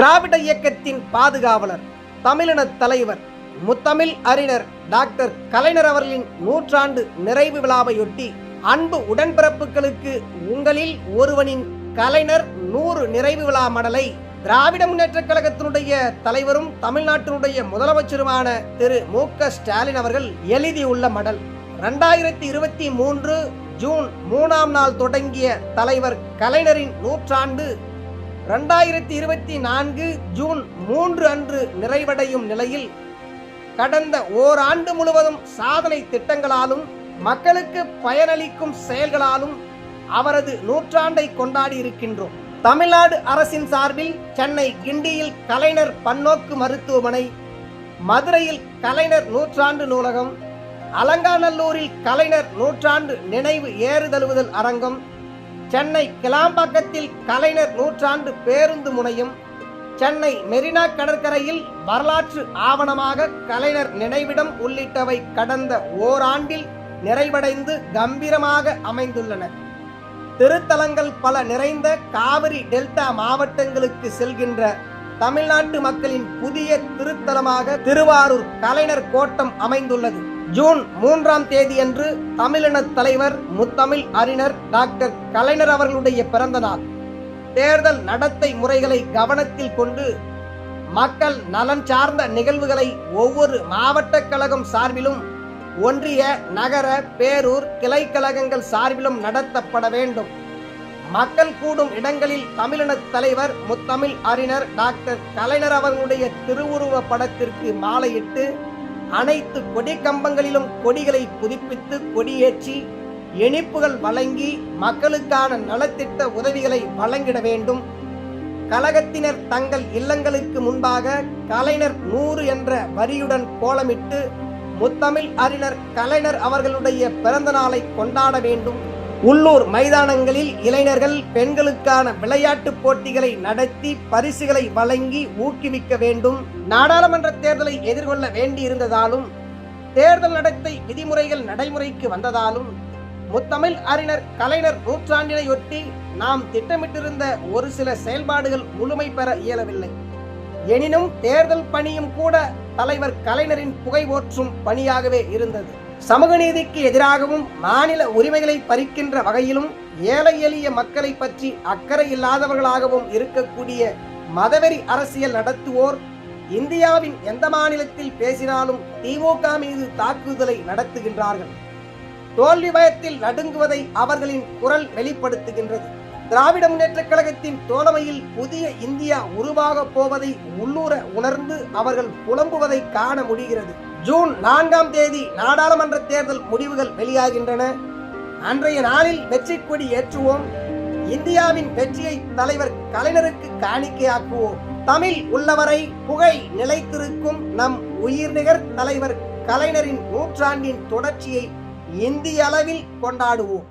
திராவிட இயக்கத்தின் பாதுகாவலர் தமிழின தலைவர் முத்தமிழ் அறிஞர் டாக்டர் கலைஞர் அவர்களின் நூற்றாண்டு நிறைவு விழாவையொட்டி அன்பு உடன்பிறப்புகளுக்கு உங்களில் ஒருவனின் கலைஞர் நூறு நிறைவு விழா மடலை திராவிட முன்னேற்றக் கழகத்தினுடைய தலைவரும் தமிழ்நாட்டினுடைய முதலமைச்சருமான திரு மு க ஸ்டாலின் அவர்கள் எழுதியுள்ள மடல். ரெண்டாயிரத்தி இருபத்தி மூன்று ஜூன் மூணாம் நாள் தொடங்கிய தலைவர் கலைஞரின் நூற்றாண்டு ரெண்டாயிரத்தி இருபத்தி நான்கு ஜூன் மூன்று அன்று நிறைவடையும் நிலையில் கடந்த ஓராண்டு முழுவதும் சாதனை திட்டங்களாலும் மக்களுக்கு பயனளிக்கும் செயல்களாலும் அவரது நூற்றாண்டை கொண்டாடி இருக்கின்றோம். தமிழ்நாடு அரசின் சார்பில் சென்னை கிண்டியில் கலைஞர் பன்னோக்கு மருத்துவமனை மதுரையில் கலைஞர் நூற்றாண்டு நூலகம் அலங்காநல்லூரில் கலைஞர் நூற்றாண்டு நினைவு ஏறுதழுவுதல் அரங்கம் சென்னை கிளாம்பாக்கத்தில் கலைஞர் நூற்றாண்டு பேருந்து முனையும் சென்னை மெரினா கடற்கரையில் வரலாற்று ஆவணமாக கலைஞர் நினைவிடம் உள்ளிட்டவை கடந்த ஓராண்டில் நிறைவடைந்து கம்பீரமாக அமைந்துள்ளன. திருத்தலங்கள் பல நிறைந்த காவிரி டெல்டா மாவட்டங்களுக்கு செல்கின்ற தமிழ்நாட்டு மக்களின் புதிய திருத்தலமாக திருவாரூர் கலைஞர் கோட்டம் அமைந்துள்ளது. ஜூன் மூன்றாம் தேதியன்று தமிழின தலைவர் முத்தமிழ் அறிஞர் டாக்டர் கலைஞர் அவர்களுடைய பிறந்த நாள். தேர்தல் நடத்தை முறைகளை கவனத்தில் கொண்டு மக்கள் நலன் சார்ந்த நிகழ்வுகளை ஒவ்வொரு மாவட்ட கழகம் சார்பிலும் ஒன்றிய நகர பேரூர் கிளை கழகங்கள் சார்பிலும் நடத்தப்பட வேண்டும். மக்கள் கூடும் இடங்களில் தமிழின தலைவர் முத்தமிழ் அறிஞர் டாக்டர் கலைஞர் அவர்களுடைய திருவுருவ படத்திற்கு மாலையிட்டு அனைத்து கொடி கம்பங்களிலும் கொடிகளை புதுப்பித்து கொடியேற்றி இனிப்புகள் வழங்கி மக்களுக்கான நலத்திட்ட உதவிகளை வழங்கிட வேண்டும். கழகத்தினர் தங்கள் இல்லங்களுக்கு முன்பாக கலைஞர் நூறு என்ற வரியுடன் கோலமிட்டு முத்தமிழ் அறிஞர் கலைஞர் அவர்களுடைய பிறந்த நாளை கொண்டாட வேண்டும். உள்ளூர் மைதானங்களில் இளைஞர்கள் பெண்களுக்கான விளையாட்டுப் போட்டிகளை நடத்தி பரிசுகளை வழங்கி ஊக்குவிக்க வேண்டும். நாடாளுமன்ற தேர்தலை எதிர்கொள்ள வேண்டியிருந்ததாலும் தேர்தல் நடத்தை விதிமுறைகள் நடைமுறைக்கு வந்ததாலும் முத்தமிழ் அறிஞர் கலைஞர் நூற்றாண்டினையொட்டி நாம் திட்டமிட்டிருந்த ஒரு சில செயல்பாடுகள் முழுமை பெற இயலவில்லை. எனினும் தேர்தல் பணியும் கூட தலைவர் கலைஞரின் புகை ஓற்றும் பணியாகவே இருந்தது. சமூக நீதிக்கு எதிராகவும் மாநில உரிமைகளை பறிக்கின்ற வகையிலும் ஏழை எளிய மக்களை பற்றி அக்கறை இல்லாதவர்களாகவும் இருக்கக்கூடிய மதவெறி அரசியல் நடத்துவோர் இந்தியாவின் எந்த மாநிலத்தில் பேசினாலும் திமுக மீது தாக்குதலை நடத்துகின்றார்கள். தோல்வி பயத்தில் நடுங்குவதை அவர்களின் குரல் வெளிப்படுத்துகின்றது. திராவிட முன்னேற்றக் கழகத்தின் தோழமையில் புதிய இந்தியா உருவாகப் போவதை உள்ளூர உணர்ந்து அவர்கள் புலம்புவதை காண முடிகிறது. ஜூன் நான்காம் தேதி நாடாளுமன்ற தேர்தல் முடிவுகள் வெளியாகின்றன. அன்றைய நாளில் வெற்றி கொடி ஏற்றுவோம். இந்தியாவின் வெற்றியை தலைவர் கலைஞருக்கு காணிக்கையாக்குவோம். தமிழ் உள்ளவரை புகை நிலைத்திருக்கும் நம் உயிர்நிகர் தலைவர் கலைஞரின் நூற்றாண்டின் தொடர்ச்சியை இந்திய அளவில் கொண்டாடுவோம்.